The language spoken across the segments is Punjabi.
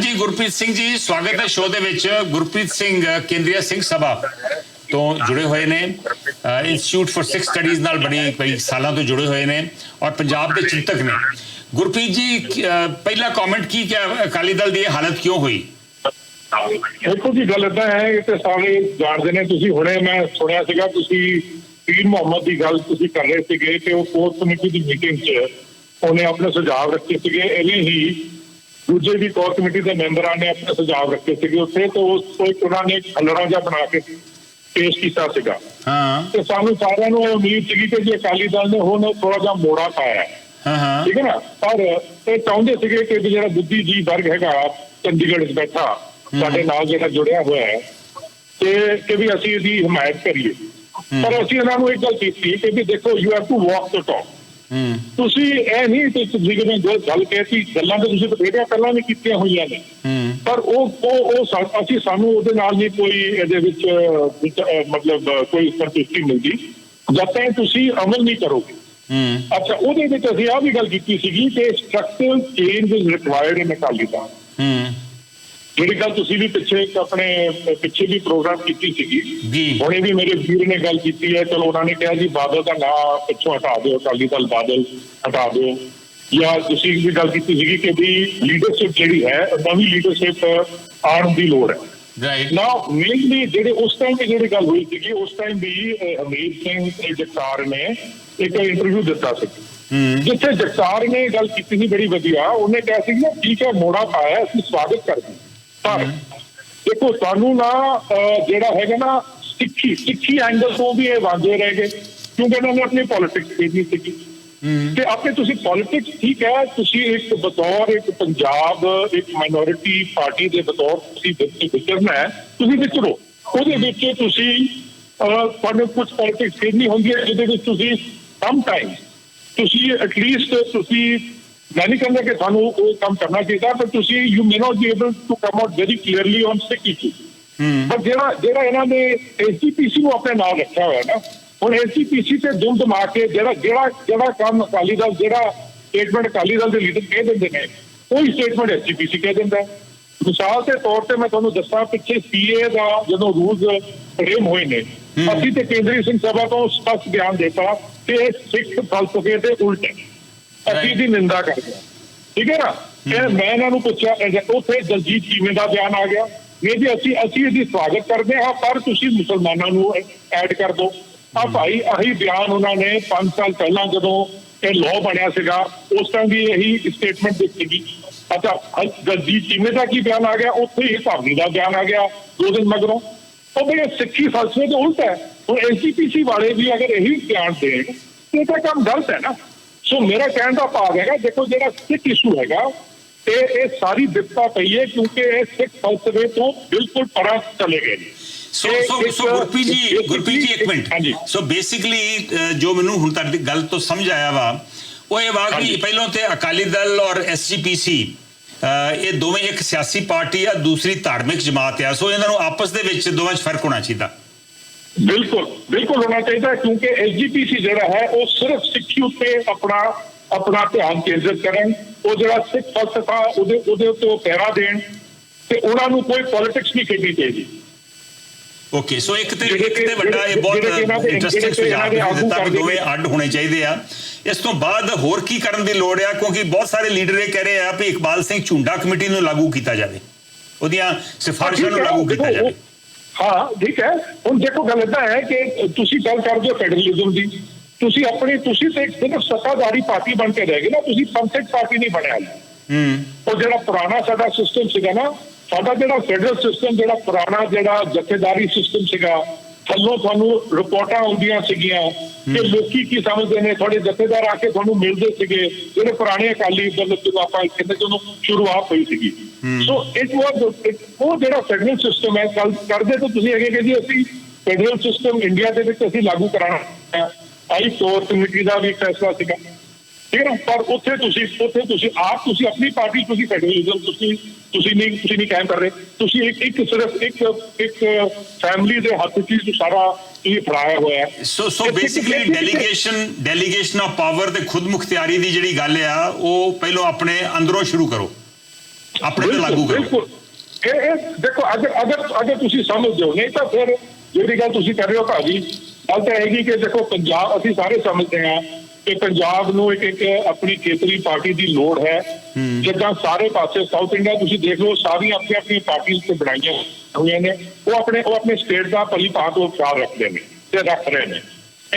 ਹਾਂਜੀ, ਗੁਰਪ੍ਰੀਤ ਸਿੰਘ ਜੀ, ਸਵਾਗਤ ਹੈ ਸ਼ੋਅ ਦੇ ਵਿੱਚ। ਗੁਰਪ੍ਰੀਤ ਸਿੰਘ ਕੇਂਦਰੀ ਸਿੰਘ ਸਭਾ ਤੋਂ ਜੁੜੇ ਹੋਏ ਨੇ। ਇੰਸਟੀਚਿਊਟ ਫॉर ਸਿਕਸ ਸਟੱਡੀਜ਼ ਨਾਲ ਬੜੀ ਕਈ ਸਾਲਾਂ ਤੋਂ ਜੁੜੇ ਹੋਏ ਨੇ ਔਰ ਪੰਜਾਬ ਦੇ ਚਿੰਤਕ ਨੇ। ਗੁਰਪ੍ਰੀਤ ਜੀ ਪਹਿਲਾ ਕਮੈਂਟ ਕੀ ਕਿ ਅਕਾਲੀ ਦਲ ਦੀ ਇਹ ਹਾਲਤ ਕਿਉਂ ਹੋਈ? ਦੇਖੋ ਜੀ, ਗੱਲ ਏਦਾਂ ਹੈ, ਇਹ ਤੇ ਸਾਰੇ ਜਾਣਦੇ ਨੇ, ਤੁਸੀਂ ਹੁਣੇ ਮੈਂ ਸੁਣਿਆ ਸੀਗਾ, ਤੁਸੀਂ ਪੀਰ ਮੁਹੰਮਦ ਦੀ ਗੱਲ ਤੁਸੀਂ ਕਰ ਰਹੇ ਸੀਗੇ ਕਿ ਉਹ ਕੋਰ ਕਮੇਟੀ ਦੀ ਮੀਟਿੰਗ 'ਚ ਉਹਨੇ ਆਪਣੇ ਸੁਝਾਅ ਰੱਖੇ ਸੀਗੇ ਐਵੇਂ ਹੀ ਦੂਜੇ ਵੀ ਕੋਰ ਕਮੇਟੀ ਦੇ ਮੈਂਬਰਾਂ ਨੇ ਆਪਣੇ ਸੁਝਾਅ ਰੱਖੇ ਸੀਗੇ ਉੱਥੇ ਤੇ ਉਸ ਇੱਕ ਉਹਨਾਂ ਨੇ ਖਲੜਾ ਜਿਹਾ ਬਣਾ ਕੇ ਪੇਸ਼ ਕੀਤਾ ਸੀਗਾ। ਹਾਂ। ਤੇ ਸਾਨੂੰ ਸਾਰਿਆਂ ਨੂੰ ਇਹ ਉਮੀਦ ਸੀਗੀ ਕਿ ਜੇ ਅਕਾਲੀ ਦਲ ਨੇ ਹੁਣ ਥੋੜਾ ਜਿਹਾ ਮੋੜਾ ਪਾਇਆ। ਹੈ ਹਾਂ। ਠੀਕ ਹੈ ਨਾ? ਪਰ ਇਹ ਚਾਹੁੰਦੇ ਸੀਗੇ ਕਿ ਜਿਹੜਾ ਬੁੱਧੀ ਜੀ ਵਰਗ ਹੈਗਾ ਚੰਡੀਗੜ੍ਹ 'ਚ ਬੈਠਾ ਸਾਡੇ ਨਾਲ ਜਿਹੜਾ ਜੁੜਿਆ ਹੋਇਆ ਹੈ ਤੇ ਕਿ ਵੀ ਅਸੀਂ ਇਹਦੀ ਹਮਾਇਤ ਕਰੀਏ। ਪਰ ਅਸੀਂ ਇਹਨਾਂ ਨੂੰ ਇੱਕ ਗੱਲ ਕੀਤੀ ਕਿ ਵੀ ਦੇਖੋ you have to walk the talk ਤੁਸੀਂ ਇਹ ਨਹੀਂ ਕਿ ਤੁਸੀਂ ਜਿਵੇਂ ਜੋ ਗੱਲ ਕਹਿਤੀ ਗੱਲਾਂ ਤਾਂ ਤੁਸੀਂ ਬਥੇਰੀਆਂ ਪਹਿਲਾਂ ਵੀ ਕੀਤੀਆਂ ਹੋਈਆਂ ਨੇ। ਪਰ ਉਹ ਉਹ ਉਹ ਅਸੀਂ ਸਾਨੂੰ ਉਹਦੇ ਨਾਲ ਨਹੀਂ ਕੋਈ ਇਹਦੇ ਵਿੱਚ ਮਤਲਬ ਕੋਈ ਸੰਤੁਸ਼ਟੀ ਮਿਲਦੀ। ਜਦ ਤੱਕ ਤੁਸੀਂ ਅਮਲ ਨਹੀਂ ਕਰੋਗੇ। ਹੂੰ। ਅੱਛਾ ਉਹਦੇ ਵਿੱਚ ਅਸੀਂ ਆ ਵੀ ਗੱਲ ਕੀਤੀ ਸੀਗੀ ਕਿ structural change is required in Akali Dal. ਹੂੰ। ਜਿਹੜੀ ਗੱਲ ਤੁਸੀਂ ਵੀ ਪਿੱਛੇ ਇੱਕ ਆਪਣੇ ਪਿੱਛੇ ਵੀ ਪ੍ਰੋਗਰਾਮ ਕੀਤੀ ਸੀਗੀ। ਜੀ। ਹੁਣੇ ਵੀ ਮੇਰੇ ਵੀਰ ਨੇ ਗੱਲ ਕੀਤੀ ਹੈ ਚਲੋ ਉਹਨਾਂ ਨੇ ਕਿਹਾ ਜੀ ਬਾਦਲ ਦਾ ਨਾਂ ਪਿੱਛੋਂ ਹਟਾ ਦਿਓ ਅਕਾਲੀ ਦਲ ਬਾਦਲ ਹਟਾ ਦਿਓ। ਜਾਂ ਤੁਸੀਂ ਵੀ ਗੱਲ ਕੀਤੀ ਸੀਗੀ ਕਿ ਵੀ ਲੀਡਰਸ਼ਿਪ ਜਿਹੜੀ ਹੈ ਨਵੀਂ ਲੀਡਰਸ਼ਿਪ ਆਉਣ ਦੀ ਲੋੜ ਹੈ। ਰਾਈਟ ਨਾ ਮੇਨਲੀ ਜਿਹੜੇ ਉਸ ਟਾਈਮ ਤੇ ਜਿਹੜੀ ਗੱਲ ਹੋਈ ਸੀਗੀ ਉਸ ਟਾਈਮ ਵੀ ਹਮੀਦ ਸਿੰਘ ਤੇ ਜਗਤਾਰ ਨੇ ਇੱਕ ਇੰਟਰਵਿਊ ਦਿੱਤਾ ਸੀ। ਜਿੱਥੇ ਜਗਤਾਰ ਨੇ ਗੱਲ ਕੀਤੀ ਸੀ ਬੜੀ ਵਧੀਆ ਉਹਨੇ ਕਿਹਾ ਸੀ ਕਿ ਠੀਕ ਹੈ ਮੋੜਾ ਪਾਇਆ ਅਸੀਂ ਸਵਾਗਤ ਕਰਦੇ ਹਾਂ। ਪਰ ਦੇਖੋ ਸਾਨੂੰ ਨਾ ਜਿਹੜਾ ਹੈਗਾ ਨਾ ਸਿੱਖੀ ਸਿੱਖੀ ਐਂਗਲ ਤੋਂ ਵੀ ਇਹ ਵਾਂਝੇ ਰਹਿ ਗਏ ਕਿਉਂਕਿ ਇਹਨਾਂ ਨੇ ਆਪਣੀ ਪੋਲਿਟਿਕਸ ਕੀਤੀ ਸੀਗੀ। ਤੇ ਆਪਣੇ ਤੁਸੀਂ ਪੋਲਿਟਿਕਸ ਠੀਕ ਹੈ ਤੁਸੀਂ ਇੱਕ ਬਤੌਰ ਇੱਕ ਪੰਜਾਬ ਇੱਕ ਮਾਈਨੋਰਿਟੀ ਪਾਰਟੀ ਦੇ ਬਤੌਰ ਤੁਸੀਂ ਵਿੱਚ ਵਿਚਰਨਾ ਹੈ ਤੁਸੀਂ ਵਿਚਰੋ। ਉਹਦੇ ਵਿੱਚ ਤੁਸੀਂ ਤੁਹਾਨੂੰ ਕੁਝ ਪੋਲਿਟਿਕਸ ਖੇਡਣੀ ਹੁੰਦੀ ਹੈ ਜਿਹਦੇ ਵਿੱਚ ਤੁਸੀਂ ਸਮ ਟਾਈਮ ਤੁਸੀਂ ਐਟਲੀਸਟ ਤੁਸੀਂ ਮੈਂ ਨਹੀਂ ਕਹਿੰਦਾ ਕਿ ਤੁਹਾਨੂੰ ਉਹ ਕੰਮ ਕਰਨਾ ਚਾਹੀਦਾ ਪਰ ਤੁਸੀਂ you may not be able to come out very clearly on Sikh issue ਪਰ ਜਿਹੜਾ ਜਿਹੜਾ ਇਹਨਾਂ ਨੇ ਐਸਜੀਪੀਸੀ ਨੂੰ ਆਪਣੇ ਨਾਲ ਰੱਖਿਆ ਹੋਇਆ ਨਾ ਹੁਣ ਐਸਜੀਪੀਸੀ ਤੇ ਦੁਮ ਦਮਾ ਕੇ ਜਿਹੜਾ ਜਿਹੜਾ ਜਿਹੜਾ ਕੰਮ ਅਕਾਲੀ ਦਲ ਜਿਹੜਾ ਸਟੇਟਮੈਂਟ ਅਕਾਲੀ ਦਲ ਦੇ ਲੀਡਰ ਕਹਿ ਦਿੰਦੇ ਨੇ ਉਹੀ ਸਟੇਟਮੈਂਟ ਐਸਜੀਪੀਸੀ ਕਹਿ ਦਿੰਦਾ। ਮਿਸਾਲ ਦੇ ਤੌਰ ਤੇ ਮੈਂ ਤੁਹਾਨੂੰ ਦੱਸਾਂ ਪਿੱਛੇ ਸੀਏ ਦਾ ਜਦੋਂ ਰੂਲਸ ਫਰੇਮ ਹੋਏ ਨੇ ਅਸੀਂ ਤੇ ਕੇਂਦਰੀ ਸਿੰਘ ਸਭਾ ਤੋਂ ਸਪਸ਼ਟ ਬਿਆਨ ਦਿੱਤਾ ਕਿ ਇਹ ਸਿੱਖ ਫਲਸਫੇ ਦੇ ਉਲਟ ਹੈ। ਅਸੀਂ ਦੀ ਨਿੰਦਾ ਕਰਦੇ ਹਾਂ। ਠੀਕ ਹੈ ਨਾ? ਇਹ ਮੈਂ ਇਹਨਾਂ ਨੂੰ ਪੁੱਛਿਆ ਇਹ ਉੱਥੇ ਦਲਜੀਤ ਚੀਮੇ ਦਾ ਬਿਆਨ ਆ ਗਿਆ? ਨਹੀਂ ਜੀ ਅਸੀਂ ਅਸੀਂ ਇਹਦੀ ਸਵਾਗਤ ਕਰਦੇ ਹਾਂ ਪਰ ਤੁਸੀਂ ਮੁਸਲਮਾਨਾਂ ਨੂੰ ਐਡ ਕਰ ਦਿਓ। ਆ ਭਾਈ ਆਹੀ ਬਿਆਨ ਉਹਨਾਂ ਨੇ 5 ਸਾਲ ਪਹਿਲਾਂ ਜਦੋਂ ਇਹ ਲਾਅ ਬਣਿਆ ਸੀਗਾ ਉਸ ਟਾਈਮ ਵੀ ਇਹੀ ਸਟੇਟਮੈਂਟ ਦਿੱਤੀ ਗਈ। ਅੱਛਾ ਦਲਜੀਤ ਚੀਮੇ ਦਾ ਕੀ ਬਿਆਨ ਆ ਗਿਆ? ਉੱਥੇ ਹੀ ਭਾਵਨੀ ਦਾ ਬਿਆਨ ਆ ਗਿਆ ਦੋ ਦਿਨ ਮਗਰੋਂ। ਉਹ ਬਈ ਇਹ ਸਿੱਖੀ ਫਲਸਫੇ ਤੋਂ ਉਲਟ ਹੈ। ਹੁਣ ਐਸਜੀਪੀਸੀ ਵਾਲੇ ਵੀ ਅਗਰ ਇਹੀ ਬਿਆਨ ਦੇਣ ਤੇ ਇਹ ਤਾਂ ਕੰਮ ਗਲਤ ਹੈ ਨਾ। ਸੋ ਮੇਰਾ ਕਹਿਣ ਦਾ ਭਾਵ ਹੈਗਾ ਦੇਖੋ ਜਿਹੜਾ ਸਿੱਖ ਇਸ਼ੂ ਹੈਗਾ ਇਹ ਇਹ ਸਾਰੀ ਵਿਪਤਾ ਪਈ ਹੈ ਕਿਉਂਕਿ ਇਹ ਸਿੱਖ ਫਲਸਫੇ ਤੋਂ ਬਿਲਕੁਲ ਪਰਾਂ ਚਲੇ ਗਏ ਨੇ ਸੋ ਸੋ ਸੋ ਗੁਰਪ੍ਰੀਤ ਜੀ ਗੁਰਪ੍ਰੀਤ ਜੀ ਇੱਕ ਮਿੰਟ ਸੋ ਬੇਸਿਕਲੀ ਜੋ ਮੈਨੂੰ ਹੁਣ ਤੱਕ ਦੀ ਗੱਲ ਤੋਂ ਸਮਝ ਆਇਆ ਵਾ ਉਹ ਇਹ ਵਾ ਕਿ। ਪਹਿਲਾਂ ਤੇ ਅਕਾਲੀ ਦਲ ਔਰ ਐਸਜੀਪੀਸੀ ਇਹ ਦੋਵੇਂ ਇੱਕ ਸਿਆਸੀ ਪਾਰਟੀ ਆ ਦੂਸਰੀ ਧਾਰਮਿਕ ਜਮਾਤ ਆ ਸੋ ਇਹਨਾਂ ਨੂੰ ਆਪਸ ਦੇ ਵਿੱਚ ਦੋਵਾਂ 'ਚ ਫ਼ਰਕ ਹੋਣਾ ਚਾਹੀਦਾ ਬਿਲਕੁਲ ਬਿਲਕੁਲ ਹੋਣਾ ਚਾਹੀਦਾ ਕਿਉਂਕਿ ਐਸਜੀਪੀਸੀ ਜਿਹੜਾ ਹੈ ਉਹ ਸਿਰਫ ਸਿੱਖੀ ਉੱਤੇ ਆਪਣਾ ਆਪਣਾ ਧਿਆਨ ਕੇਂਦਰਿਤ ਕਰਨ ਉਹ ਜਿਹੜਾ ਸਿੱਖ ਫਲਸਫਾ ਉਹਦੇ ਉਹਦੇ ਉੱਤੇ ਉਹ ਪਹਿਰਾ ਦੇਣ ਤੇ ਉਹਨਾਂ ਨੂੰ ਕੋਈ ਪੋਲਿਟਿਕਸ ਨਹੀਂ ਖੇਡਣੀ ਚਾਹੀਦੀ। ਓਕੇ ਸੋ ਇੱਕ ਤੇ ਇੱਕ ਤੇ ਵੱਡਾ ਇਹ ਬਹੁਤ ਇੰਟਰਸਟਿੰਗ ਸੁਝਾਅ ਦਿੱਤਾ ਕਿ ਦੋਵੇਂ ਅੱਡ ਹੋਣੇ ਚਾਹੀਦੇ ਆ। ਇਸ ਤੋਂ ਬਾਅਦ ਹੋਰ ਕੀ ਕਰਨ ਦੀ ਲੋੜ ਆ? ਕਿਉਂਕਿ ਬਹੁਤ ਸਾਰੇ ਲੀਡਰ ਇਹ ਕਹਿ ਰਹੇ ਆ ਕਿ ਇਕਬਾਲ ਸਿੰਘ ਝੁੰਡਾ ਕਮੇਟੀ ਨੂੰ ਲਾਗੂ ਕੀਤਾ ਜਾਵੇ। ਉਹਦੀਆਂ ਸਿਫਾਰਿਸ਼ਾਂ ਨੂੰ ਲਾਗੂ ਕੀਤਾ ਜਾਵੇ। ਹਾਂ ਠੀਕ ਹੈ। ਹੁਣ ਦੇਖੋ ਗੱਲ ਏਦਾਂ ਹੈ ਕਿ ਤੁਸੀਂ ਗੱਲ ਕਰਦੇ ਹੋ ਫੈਡਰਲਿਜ਼ਮ ਦੀ। ਤੁਸੀਂ ਆਪਣੀ ਤੁਸੀਂ ਤੇ ਇੱਕ ਸਿਰਫ ਸੱਤਾਧਾਰੀ ਪਾਰਟੀ ਬਣ ਕੇ ਰਹਿ ਗਏ ਨਾ। ਤੁਸੀਂ ਪੰਥਕ ਪਾਰਟੀ ਨਹੀਂ ਬਣਿਆ ਹੂੰ। ਉਹ ਜਿਹੜਾ ਪੁਰਾਣਾ ਸਾਡਾ ਸਿਸਟਮ ਸੀਗਾ ਨਾ ਸਾਡਾ ਜਿਹੜਾ ਫੈਡਰਲ ਸਿਸਟਮ ਜਿਹੜਾ ਪੁਰਾਣਾ ਜਿਹੜਾ ਜਥੇਦਾਰੀ ਸਿਸਟਮ ਸੀਗਾ ਥੱਲੋਂ ਤੁਹਾਨੂੰ ਰਿਪੋਰਟਾਂ ਆਉਂਦੀਆਂ ਸੀਗੀਆਂ ਕਿ ਲੋਕੀ ਕੀ ਸਮਝਦੇ ਨੇ? ਤੁਹਾਡੇ ਜਥੇਦਾਰ ਆ ਕੇ ਤੁਹਾਨੂੰ ਮਿਲਦੇ ਸੀਗੇ ਜਿਹੜੇ ਪੁਰਾਣੇ ਅਕਾਲੀ ਦਲ ਜਦੋਂ ਆਪਾਂ ਕਹਿੰਦੇ ਜਦੋਂ ਸ਼ੁਰੂਆਤ ਹੋਈ ਸੀਗੀ। ਸੋ ਇਟ ਵਾਸ ਉਹ ਜਿਹੜਾ ਫੈਡਰਲ ਸਿਸਟਮ ਹੈ ਕੱਲ ਕਰਦੇ ਤਾਂ ਤੁਸੀਂ ਹੈਗੇ ਕਿ ਜੀ ਅਸੀਂ ਫੈਡਰਲ ਸਿਸਟਮ ਇੰਡੀਆ ਦੇ ਵਿੱਚ ਅਸੀਂ ਲਾਗੂ ਕਰਾਣਾ ਹੈ। ਆਈ ਕੋਰ ਕਮੇਟੀ ਦਾ ਵੀ ਫੈਸਲਾ ਸੀਗਾ। ਠੀਕ ਹੈ? ਪਰ ਉੱਥੇ ਤੁਸੀਂ ਉੱਥੇ ਤੁਸੀਂ ਆਪ ਤੁਸੀਂ ਆਪਣੀ ਪਾਰਟੀ ਤੁਸੀਂ ਫੈਡਰਲਿਜ਼ਮ ਤੁਸੀਂ ਤੁਸੀਂ ਨਹੀਂ ਤੁਸੀਂ ਨਹੀਂ ਕਾਇਮ ਕਰ ਰਹੇ। ਤੁਸੀਂ ਇੱਕ ਇੱਕ ਸਿਰਫ ਇੱਕ ਇੱਕ ਫੈਮਿਲੀ ਦੇ ਹੱਥ 'ਚ ਹੀ ਸਾਰਾ ਇਹ ਫੜਾਇਆ ਹੋਇਆ so so basically delegation delegation of power ਤੇ ਖੁਦ ਮੁਖਤਿਆਰੀ ਦੀ ਜਿਹੜੀ ਗੱਲ ਆ ਉਹ ਪਹਿਲਾਂ ਆਪਣੇ ਅੰਦਰੋਂ ਸ਼ੁਰੂ ਕਰੋ। ਆਪਣੇ ਤੇ ਲਾਗੂ ਕਰੋ। ਇਹ ਇਹ ਦੇਖੋ ਅਗਰ ਅਗਰ ਅਗਰ ਤੁਸੀਂ ਸਮਝਦੇ ਹੋ ਨਹੀਂ ਤਾਂ ਫਿਰ ਜਿਹੜੀ ਗੱਲ ਤੁਸੀਂ ਕਰ ਰਹੇ ਹੋ ਭਾਜੀ ਗੱਲ ਤਾਂ ਹੈਗੀ ਕਿ ਦੇਖੋ ਪੰਜਾਬ ਅਸੀਂ ਸਾਰੇ ਸਮਝਦੇ ਹਾਂ ਕਿ ਪੰਜਾਬ ਨੂੰ ਇੱਕ ਇੱਕ ਆਪਣੀ ਖੇਤਰੀ ਪਾਰਟੀ ਦੀ ਲੋੜ ਹੈ। ਜਿੱਦਾਂ ਸਾਰੇ ਪਾਸੇ ਸਾਊਥ ਇੰਡੀਆ ਤੁਸੀਂ ਦੇਖ ਲਓ ਸਾਰੀਆਂ ਆਪਣੀ ਆਪਣੀ ਪਾਰਟੀਆਂ ਤੇ ਬਣਾਈਆਂ ਹੋਈਆਂ ਨੇ। ਉਹ ਆਪਣੇ ਉਹ ਆਪਣੇ ਸਟੇਟ ਦਾ ਭਲੀ ਭਾਂਤ ਉਹ ਖਿਆਲ ਰੱਖਦੇ ਨੇ ਤੇ ਰੱਖ ਰਹੇ ਨੇ।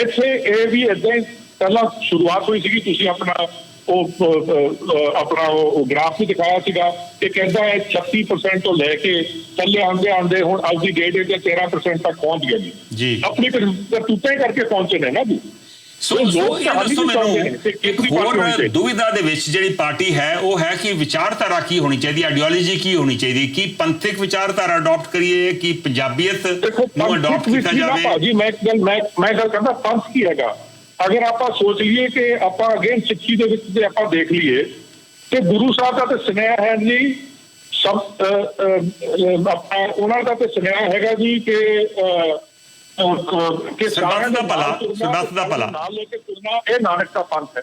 ਇੱਥੇ ਇਹ ਵੀ ਇਦਾਂ ਪਹਿਲਾਂ ਸ਼ੁਰੂਆਤ ਹੋਈ ਸੀਗੀ ਤੁਸੀਂ ਆਪਣਾ ਉਹ ਆਪਣਾ ਉਹ ਗ੍ਰਾਫ ਵੀ ਦਿਖਾਇਆ ਸੀਗਾ ਕਿ ਕਹਿੰਦਾ ਹੈ 36% ਤੋਂ ਲੈ ਕੇ ਥੱਲੇ ਆਉਂਦੇ ਆਉਂਦੇ ਹੁਣ ਅੱਜ ਦੀ ਡੇਟ ਤੇ 13% ਤੱਕ ਪਹੁੰਚ ਗਏ ਜੀ। ਆਪਣੀ ਕਰਤੂਤਾਂ ਕਰਕੇ ਪਹੁੰਚੇ ਨੇ ਨਾ ਜੀ। ਸੋ ਲੋਕ ਇਹ ਦੱਸੋ ਮੈਨੂੰ ਕਿ ਇੱਕ ਹੋਰ। ਦੁਵਿਧਾ ਦੇ ਵਿੱਚ ਜਿਹੜੀ ਪਾਰਟੀ ਹੈ ਉਹ ਹੈ ਕਿ ਵਿਚਾਰਧਾਰਾ ਕੀ ਹੋਣੀ ਚਾਹੀਦੀ ਆਈਡੀਓਲੋਜੀ ਕੀ ਹੋਣੀ ਚਾਹੀਦੀ ਕੀ ਪੰਥਕ ਵਿਚਾਰਧਾਰਾ ਅਡਾਪਟ ਕਰੀਏ ਕਿ ਪੰਜਾਬੀਅਤ ਨੂੰ ਅਡਾਪਟ ਕੀਤਾ ਜਾਵੇ ਭਾਜੀ ਮੈਂ ਮੈਂ ਮੈਂ ਗੱਲ ਕਰਦਾ ਪੰਥ ਕੀ ਹੈਗਾ ਅਗਰ ਆਪਾਂ ਸੋਚ ਲਈਏ ਕਿ ਆਪਾਂ ਅਗੇਨ ਸਿੱਖੀ ਦੇ ਵਿੱਚ ਜੇ ਆਪਾਂ ਦੇਖ ਲਈਏ ਤੇ ਗੁਰੂ ਸਾਹਿਬ ਦਾ ਤੇ ਸੁਨੇਹਾ ਹੈ ਜੀ ਸਭ ਆਪਾਂ ਉਹਨਾਂ ਦਾ ਤੇ ਸੁਨੇਹਾ ਹੈਗਾ ਜੀ ਕਿ ਕਿ ਸਾਰਿਆਂ ਦਾ ਦੇ ਭਲਾ, ਸਰਬੱਤ ਦਾ ਭਲਾ। ਨਾਲ ਲੈ ਕੇ ਤੁਰਨਾ ਇਹ ਨਾਨਕ ਦਾ ਪੰਥ ਹੈ।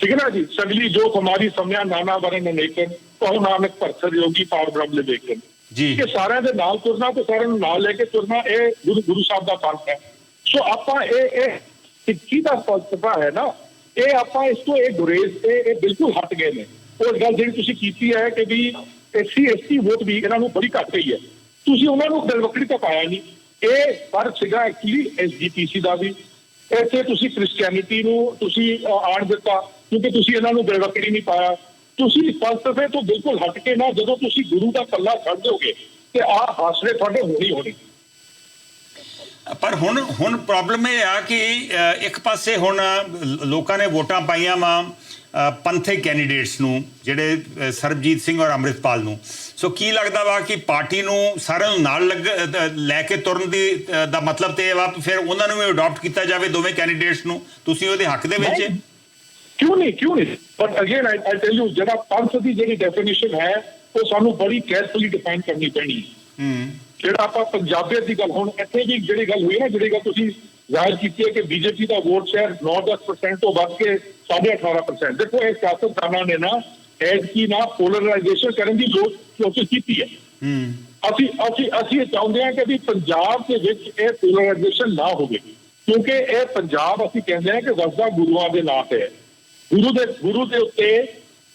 ਠੀਕ ਹੈ ਨਾ ਜੀ? ਸਗਲੀ ਜੋ ਹਮਾਰੀ ਸਮਿਆ ਨਾਨਾ ਵਰਨ ਅਨੇਕਨ ਕਹੋ ਨਾਨਕ ਭਰਸਰ ਯੋਗੀ ਪਾਰ ਬ੍ਰਹਮ ਲੇਖਨ ਜੀ। ਕਿ ਸਾਰਿਆਂ ਦੇ ਨਾਲ ਤੁਰਨਾ ਤੇ ਸਾਰਿਆਂ ਨੂੰ ਨਾਲ ਲੈ ਕੇ ਤੁਰਨਾ ਇਹ ਗੁਰੂ ਗੁਰੂ ਸਾਹਿਬ ਦਾ ਪੰਥ ਹੈ। ਸੋ ਆਪਾਂ ਇਹ ਇਹ ਸਿੱਖੀ ਦਾ ਫਲਸਫਾ ਹੈ ਨਾ ਇਹ ਆਪਾਂ ਇਸ ਤੋਂ ਇਹ ਗੁਰੇਜ਼ ਇਹ ਇਹ ਬਿਲਕੁਲ ਹਟ ਗਏ ਨੇ। ਉਹ ਗੱਲ ਜਿਹੜੀ ਤੁਸੀਂ ਕੀਤੀ ਹੈ ਕਿ ਵੀ ਐਸਸੀ ਐਸਟੀ ਵੋਟ ਵੀ ਇਹਨਾਂ ਨੂੰ ਬੜੀ ਘੱਟ ਗਈ ਹੈ। ਤੁਸੀਂ ਉਹਨਾਂ ਨੂੰ ਦਿਲਵਕੜੀ ਤਾਂ ਪਾਇਆ ਨਹੀਂ। ਇਹ ਫ਼ਰਕ ਸੀਗਾ ਐਕਚੁਅਲੀ ਐਸਜੀਪੀਸੀ ਦਾ ਵੀ। ਇੱਥੇ ਤੁਸੀਂ ਕ੍ਰਿਸਚੀਅਨਿਟੀ ਨੂੰ ਤੁਸੀਂ ਅਹ, ਆਣ ਦਿੱਤਾ ਕਿਉਂਕਿ ਤੁਸੀਂ ਇਹਨਾਂ ਨੂੰ ਦਿਲਵਕੜੀ ਨਹੀਂ ਪਾਇਆ। ਤੁਸੀਂ ਫਲਸਫੇ ਤੋਂ ਬਿਲਕੁਲ ਹਟ ਕੇ ਨਾ ਜਦੋਂ ਤੁਸੀਂ ਗੁਰੂ ਦਾ ਪੱਲਾ ਛੱਡ ਦੋਗੇ ਤੇ ਆਹ ਹਾਸਲੇ ਤੁਹਾਡੇ ਹੋਣੀ ਹੋਣੀ। ਪਰ ਹੁਣ ਹੁਣ ਪ੍ਰੋਬਲਮ ਇਹ ਆ ਕਿ ਅ, ਇੱਕ ਪਾਸੇ ਹੁਣ ਲੋਕਾਂ ਨੇ ਵੋਟਾਂ ਪਾਈਆਂ ਵਾ ਪੰਥੇ ਕੈਂਡੀਡੇਟਸ ਨੂੰ ਜਿਹੜੇ ਸਰਬਜੀਤ ਸਿੰਘ ਔਰ ਅੰਮ੍ਰਿਤਪਾਲ ਨੂੰ। ਸੋ ਕੀ ਲੱਗਦਾ ਵਾ ਕਿ ਪਾਰਟੀ ਨੂੰ ਸਾਰਿਆਂ ਨੂੰ ਨਾਲ ਲੱਗ ਲੈ ਕੇ ਤੁਰਨ ਦੀ ਦਾ ਮਤਲਬ ਤੇ ਇਹ ਵਾ ਫਿਰ ਉਹਨਾਂ ਨੂੰ ਵੀ ਅਡਾਪਟ ਕੀਤਾ ਜਾਵੇ ਦੋਵੇਂ ਕੈਂਡੀਡੇਟਸ ਨੂੰ? ਤੁਸੀਂ ਉਹਦੇ ਹੱਕ ਦੇ ਵਿੱਚ। ਕਿਉਂ ਨਹੀਂ ਕਿਉਂ ਨਹੀਂ? But again I I tell you ਜਿਹੜਾ ਪੰਥ ਦੀ ਜਿਹੜੀ ਡੈਫੀਨੇਸ਼ਨ ਹੈ ਉਹ ਸਾਨੂੰ ਬੜੀ ਕੇਅਰਫੁਲੀ ਡਿਫਾਈਨ ਕਰਨੀ ਪੈਣੀ। ਹੈ। ਹੂੰ ਜਿਹੜਾ ਆਪਾਂ ਪੰਜਾਬੀਅਤ ਦੀ ਗੱਲ ਹੁਣ ਇੱਥੇ ਵੀ ਜਿਹੜੀ ਗੱਲ ਹੋਈ ਨਾ ਜਿਹੜੀ ਗੱਲ ਤੁਸੀਂ ਜ਼ਾਹਿਰ ਕੀਤੀ ਹੈ ਕਿ ਬੀਜੇਪੀ ਦਾ ਵੋਟ ਸ਼ੇਅਰ 9-10% ਤੋਂ ਵੱਧ ਕੇ 18.5% ਦੇਖੋ ਇਹ ਸਿਆਸਤਦਾਨਾਂ ਨੇ ਨਾ ਐਡ ਕੀ ਨਾ ਪੋਲਰਾਈਜੇਸ਼ਨ ਕਰਨ ਦੀ ਕੋਸ਼ਿਸ਼ ਕੀਤੀ ਹੈ। ਅਸੀਂ ਅਸੀਂ ਅਸੀਂ ਚਾਹੁੰਦੇ ਹਾਂ ਕਿ ਵੀ ਪੰਜਾਬ ਦੇ ਵਿੱਚ ਇਹ ਪੋਲਰਾਈਜੇਸ਼ਨ ਨਾ ਹੋਵੇ। ਕਿਉਂਕਿ ਇਹ ਪੰਜਾਬ ਅਸੀਂ ਕਹਿੰਦੇ ਹਾਂ ਕਿ ਵਸਦਾ ਗੁਰੂਆਂ ਦੇ ਨਾਂ ਤੇ ਹੈ। ਗੁਰੂ ਦੇ ਗੁਰੂ ਦੇ ਉੱਤੇ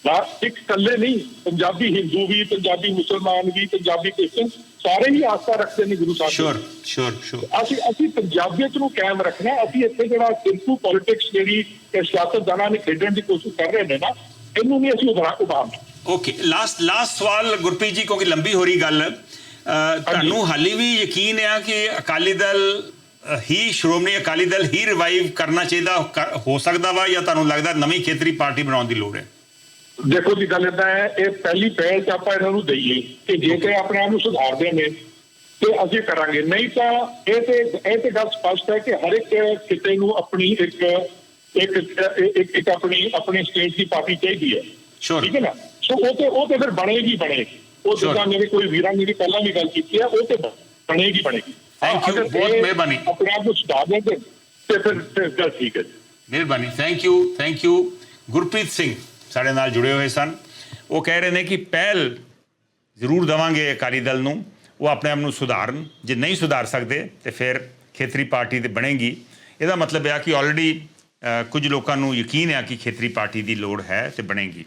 ਨਾ ਸਿੱਖ ਇਕੱਲੇ ਨਹੀਂ ਪੰਜਾਬੀ ਹਿੰਦੂ ਵੀ ਪੰਜਾਬੀ ਮੁਸਲਮਾਨ ਵੀ ਪੰਜਾਬੀ ਕ੍ਰਿਸਚਨ ਸਾਰੇ ਹੀ ਆਸਥਾ ਰੱਖਦੇ ਨੇ ਗੁਰੂ ਸਾਹਿਬ। ਸ਼ੋਰ ਸ਼ੋਰ ਸ਼ੋਰ ਅਸੀਂ ਅਸੀਂ ਪੰਜਾਬੀਅਤ ਨੂੰ ਕਾਇਮ ਰੱਖਣਾ। ਅਸੀਂ ਇੱਥੇ ਜਿਹੜਾ ਸਿਰਫੂ ਪੋਲਿਟਿਕਸ ਜਿਹੜੀ ਸਿਆਸਤਦਾਨਾਂ ਨੇ ਖੇਡਣ ਦੀ ਕੋਸ਼ਿਸ਼ ਕਰ ਰਹੇ ਨੇ ਨਾ ਇਹਨੂੰ ਨਹੀਂ ਅਸੀਂ ਉਭਾਰ ਉਭਾਰਨਾ ਓਕੇ ਲਾਸਟ ਲਾਸਟ ਸਵਾਲ ਗੁਰਪ੍ਰੀਤ ਜੀ ਕਿਉਂਕਿ ਲੰਬੀ ਹੋ ਰਹੀ ਗੱਲ। ਤੁਹਾਨੂੰ ਹਾਲੀ ਵੀ ਯਕੀਨ ਹੈ ਕਿ ਅਕਾਲੀ ਦਲ ਹੀ ਸ਼੍ਰੋਮਣੀ ਅਕਾਲੀ ਦਲ ਹੀ ਰਿਵਾਈਵ ਕਰਨਾ ਚਾਹੀਦਾ ਹੋ ਸਕਦਾ ਵਾ ਜਾਂ ਤੁਹਾਨੂੰ ਲੱਗਦਾ ਨਵੀਂ ਖੇਤਰੀ ਪਾਰਟੀ ਬਣਾਉਣ ਦੀ ਲੋੜ ਹੈ? ਦੇਖੋ ਜੀ ਗੱਲ ਏਦਾਂ ਹੈ ਇਹ ਪਹਿਲੀ ਪਹਿਲ ਤੇ ਆਪਾਂ ਇਹਨਾਂ ਨੂੰ ਦਈਏ ਕਿ ਜੇ ਤੇ ਆਪਣੇ ਆਪ ਨੂੰ ਸੁਧਾਰਦੇ ਨੇ ਤੇ ਅਸੀਂ ਕਰਾਂਗੇ। ਨਹੀਂ ਤਾਂ ਇਹ ਤੇ ਇਹ ਤੇ ਗੱਲ ਸਪਸ਼ਟ ਹੈ ਕਿ ਹਰ ਇੱਕ ਕਿਤੇ ਨੂੰ ਆਪਣੀ ਇੱਕ ਇੱਕ ਇੱਕ ਇੱਕ ਆਪਣੀ ਆਪਣੀ ਸਟੇਟ ਦੀ ਪਾਰਟੀ ਚਾਹੀਦੀ ਹੈ. ਠੀਕ ਹੈ ਨਾ? ਸੋ ਉਹ ਤੇ ਉਹ ਤੇ ਫਿਰ ਬਣੇਗੀ ਬਣੇਗੀ। ਉਹ. ਜਿੱਦਾਂ ਮੇਰੇ ਕੋਈ ਵੀਰਾਂ ਨੇ ਵੀ ਪਹਿਲਾਂ ਵੀ ਗੱਲ ਕੀਤੀ ਹੈ ਉਹ ਤੇ ਬਣੇਗੀ ਬਣੇਗੀ। You, ਅਗਰ ਬਹੁਤ ਮਿਹਰਬਾਨੀ। ਆਪਣੇ ਆਪ ਨੂੰ ਸੁਧਾਰ ਤੇ ਫਿਰ ਫਿਰ ਗੱਲ ਠੀਕ ਹੈ। ਮਿਹਰਬਾਨੀ। Thank you thank you Gurpreet Singh ਸਾਡੇ ਨਾਲ ਜੁੜੇ ਹੋਏ ਸਨ। ਉਹ ਕਹਿ ਰਹੇ ਨੇ ਕਿ ਪਹਿਲ ਜ਼ਰੂਰ ਦਵਾਂਗੇ ਅਕਾਲੀ ਦਲ ਨੂੰ। ਉਹ ਆਪਣੇ ਆਪ ਨੂੰ ਸੁਧਾਰਨ। ਜੇ ਨਹੀਂ ਸੁਧਾਰ ਸਕਦੇ ਤੇ ਫਿਰ ਖੇਤਰੀ ਪਾਰਟੀ ਤੇ ਬਣੇਗੀ। ਇਹਦਾ ਮਤਲਬ ਆ ਕਿ ਆਲਰੇਡੀ ਕੁਝ ਲੋਕਾਂ ਨੂੰ ਯਕੀਨ ਹੈ ਕਿ ਖੇਤਰੀ ਪਾਰਟੀ ਦੀ ਲੋੜ ਹੈ ਤੇ ਬਣੇਗੀ।